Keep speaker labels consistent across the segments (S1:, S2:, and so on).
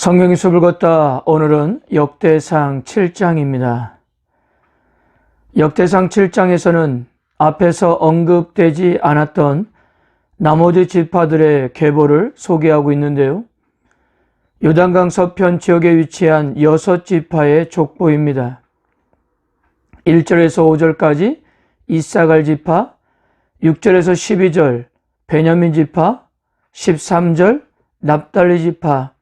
S1: 성경의 숲을 걷다 오늘은 역대상 7장입니다. 역대상 7장에서는 앞에서 언급되지 않았던 나머지 지파들의 계보를 소개하고 있는데요. 요단강 서편 지역에 위치한 여섯 지파의 족보입니다. 1절에서 5절까지 이사갈 지파, 6절에서 12절 베냐민 지파, 13절 납달리 지파,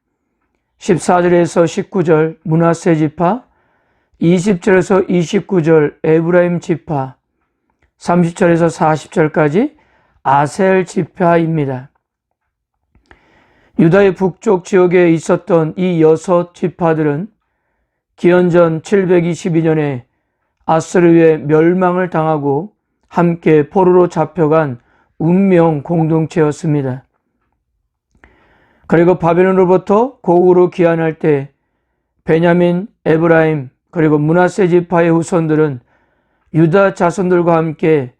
S1: 14절에서 19절 문하세 지파, 20절에서 29절 에브라임 지파, 30절에서 40절까지 아셀 지파입니다. 유다의 북쪽 지역에 있었던 이 여섯 지파들은 기원전 722년에 아스르의 멸망을 당하고 함께 포로로 잡혀간 운명 공동체였습니다. 그리고 바벨론으로부터 고국으로 귀환할 때 베냐민, 에브라임, 그리고 문하세 지파의 후손들은 유다 자손들과 함께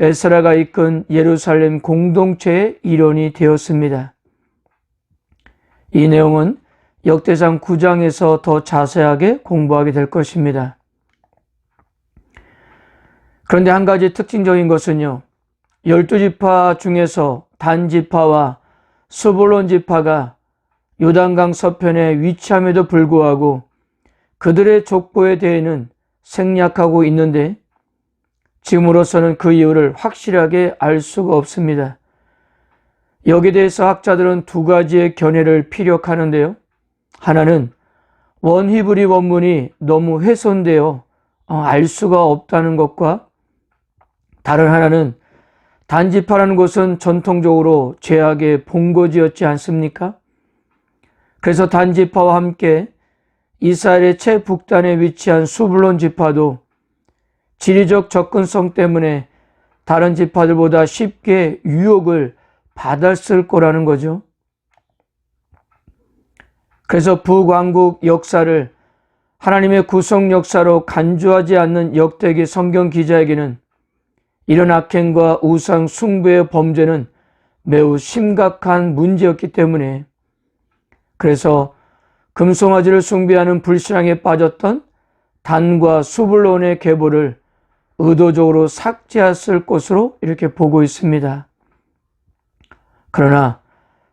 S1: 에스라가 이끈 예루살렘 공동체의 일원이 되었습니다. 이 내용은 역대상 9장에서 더 자세하게 공부하게 될 것입니다. 그런데 한 가지 특징적인 것은요, 열두 지파 중에서 단지파와 수볼론 지파가 요단강 서편에 위치함에도 불구하고 그들의 족보에 대해는 생략하고 있는데 지금으로서는 그 이유를 확실하게 알 수가 없습니다. 여기에 대해서 학자들은 두 가지의 견해를 피력하는데요. 하나는 원히브리 원문이 너무 훼손되어 어, 알 수가 없다는 것과 다른 하나는 단지파라는 곳은 전통적으로 죄악의 본거지였지 않습니까? 그래서 단지파와 함께 이스라엘의 최북단에 위치한 수블론 지파도 지리적 접근성 때문에 다른 지파들보다 쉽게 유혹을 받았을 거라는 거죠. 그래서 북왕국 역사를 하나님의 구속 역사로 간주하지 않는 역대기 성경 기자에게는 이런 악행과 우상 숭배의 범죄는 매우 심각한 문제였기 때문에 그래서 금송아지를 숭배하는 불신앙에 빠졌던 단과 수블론의 계보를 의도적으로 삭제했을 것으로 이렇게 보고 있습니다. 그러나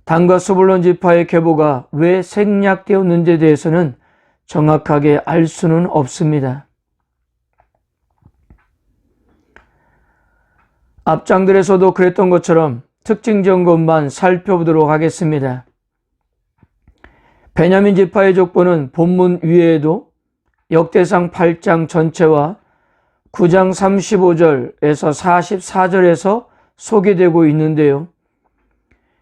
S1: 단과 수블론 지파의 계보가 왜 생략되었는지에 대해서는 정확하게 알 수는 없습니다. 앞장들에서도 그랬던 것처럼 특징적인 것만 살펴보도록 하겠습니다. 베냐민 지파의 족보는 본문 위에도 역대상 8장 전체와 9장 35절에서 44절에서 소개되고 있는데요.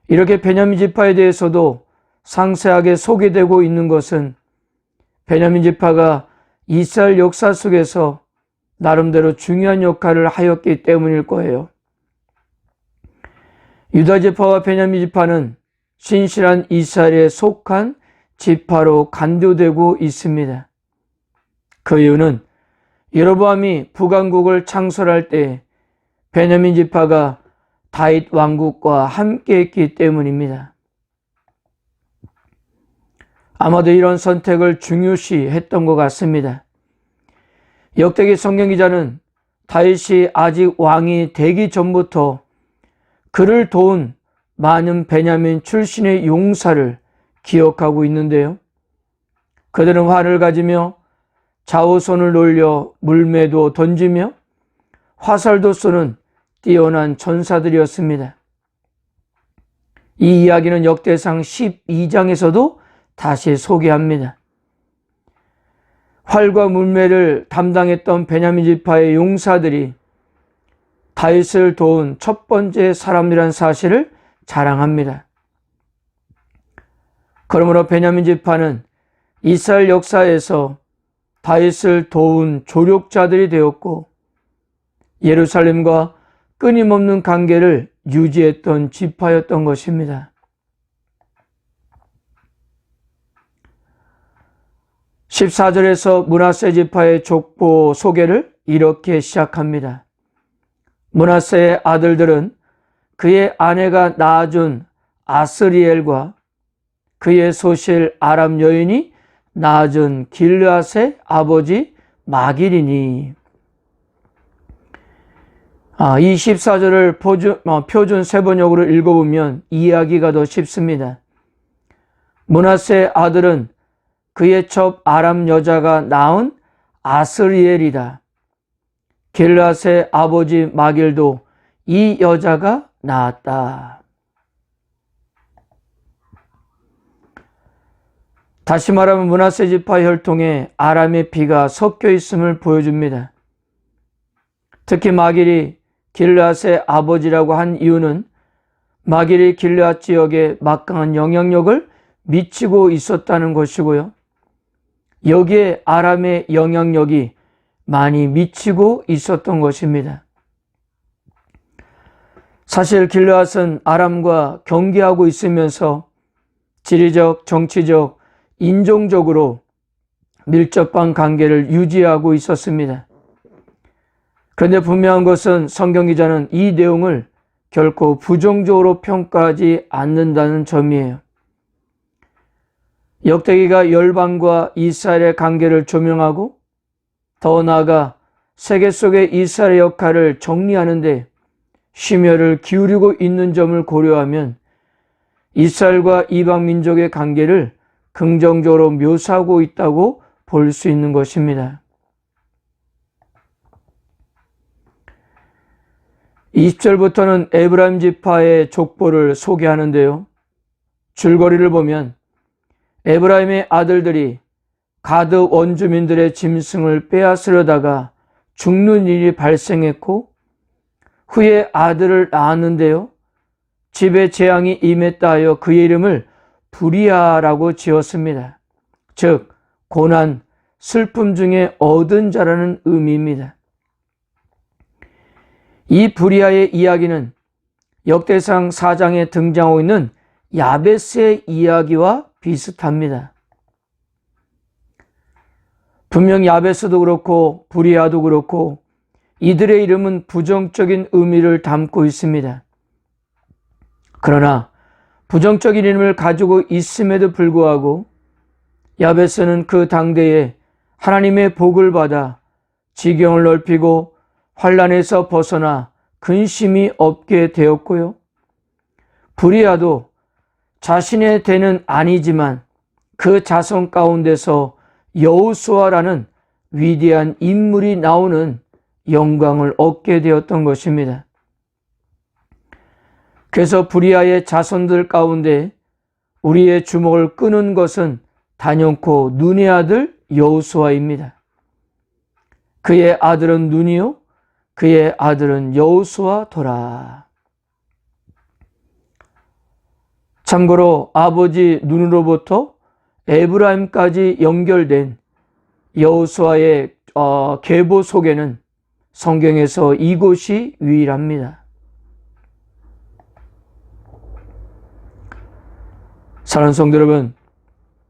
S1: 이렇게 베냐민 지파에 대해서도 상세하게 소개되고 있는 것은 베냐민 지파가 이스라엘 역사 속에서 나름대로 중요한 역할을 하였기 때문일 거예요. 유다 지파와 베냐민 지파는 신실한 이스라엘에 속한 지파로 간주되고 있습니다. 그 이유는 여로보암이 북왕국을 창설할 때 베냐민 지파가 다윗 왕국과 함께했기 때문입니다. 아마도 이런 선택을 중요시 했던 것 같습니다. 역대기 성경 기자는 다윗이 아직 왕이 되기 전부터 그를 도운 많은 베냐민 출신의 용사를 기억하고 있는데요. 그들은 활을 가지며 좌우손을 놀려 물매도 던지며 화살도 쏘는 뛰어난 전사들이었습니다. 이 이야기는 역대상 12장에서도 다시 소개합니다. 활과 물매를 담당했던 베냐민 지파의 용사들이 다윗을 도운 첫 번째 사람이란 사실을 자랑합니다. 그러므로 베냐민 지파는 이스라엘 역사에서 다윗을 도운 조력자들이 되었고 예루살렘과 끊임없는 관계를 유지했던 지파였던 것입니다. 14절에서 문하세 지파의 족보 소개를 이렇게 시작합니다. 문하세의 아들들은 그의 아내가 낳아준 아스리엘과 그의 소실 아람 여인이 낳은 길르앗의 아버지 마길이니. 아, 24절을 표준, 어, 표준 세번역으로 읽어보면 이해하기가 더 쉽습니다. 문하세 아들은 그의 첩 아람 여자가 낳은 아스리엘이다. 길라스의 아버지 마길도 이 여자가 낳았다. 다시 말하면 문하세 지파 혈통에 아람의 피가 섞여 있음을 보여줍니다. 특히 마길이 길라스의 아버지라고 한 이유는 마길이 길라 지역에 막강한 영향력을 미치고 있었다는 것이고요. 여기에 아람의 영향력이 많이 미치고 있었던 것입니다. 사실 길르앗은 아람과 경계하고 있으면서 지리적, 정치적, 인종적으로 밀접한 관계를 유지하고 있었습니다. 그런데 분명한 것은 성경 기자는 이 내용을 결코 부정적으로 평가하지 않는다는 점이에요. 역대기가 열방과 이스라엘의 관계를 조명하고 더 나아가 세계 속의 이스라엘의 역할을 정리하는데 심혈을 기울이고 있는 점을 고려하면 이스라엘과 이방 민족의 관계를 긍정적으로 묘사하고 있다고 볼 수 있는 것입니다. 20절부터는 에브라임 지파의 족보를 소개하는데요. 줄거리를 보면 에브라임의 아들들이 가드 원주민들의 짐승을 빼앗으려다가 죽는 일이 발생했고 후에 아들을 낳았는데요. 집에 재앙이 임했다 하여 그의 이름을 부리아라고 지었습니다. 즉 고난, 슬픔 중에 얻은 자라는 의미입니다. 이 부리아의 이야기는 역대상 4장에 등장하고 있는 야베스의 이야기와 비슷합니다. 분명 야베스도 그렇고 부리아도 그렇고 이들의 이름은 부정적인 의미를 담고 있습니다. 그러나 부정적인 이름을 가지고 있음에도 불구하고 야베스는 그 당대에 하나님의 복을 받아 지경을 넓히고 환란에서 벗어나 근심이 없게 되었고요. 부리아도 자신의 대는 아니지만 그 자손 가운데서 여우수아라는 위대한 인물이 나오는 영광을 얻게 되었던 것입니다. 그래서 부리아의 자손들 가운데 우리의 주목을 끄는 것은 단연코 눈의 아들 여우수아입니다. 그의 아들은 눈이요, 그의 아들은 여우수아 도라. 참고로 아버지 눈으로부터 에브라임까지 연결된 여호수아의 어, 계보 속에는 성경에서 이곳이 유일합니다. 사랑하는 성도 여러분,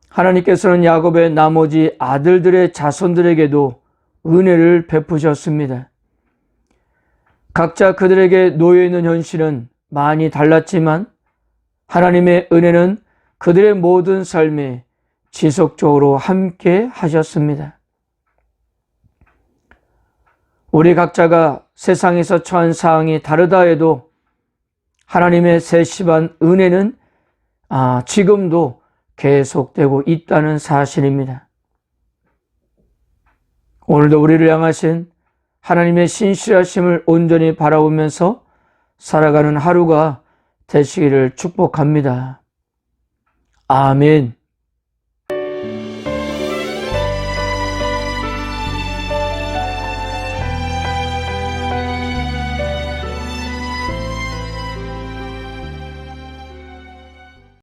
S1: 하나님께서는 야곱의 나머지 아들들의 자손들에게도 은혜를 베푸셨습니다. 각자 그들에게 놓여 있는 현실은 많이 달랐지만 하나님의 은혜는 그들의 모든 삶에 지속적으로 함께 하셨습니다. 우리 각자가 세상에서 처한 사항이 다르다 해도 하나님의 세심한 은혜는 아, 지금도 계속되고 있다는 사실입니다. 오늘도 우리를 향하신 하나님의 신실하심을 온전히 바라보면서 살아가는 하루가 되시기를 축복합니다. 아멘.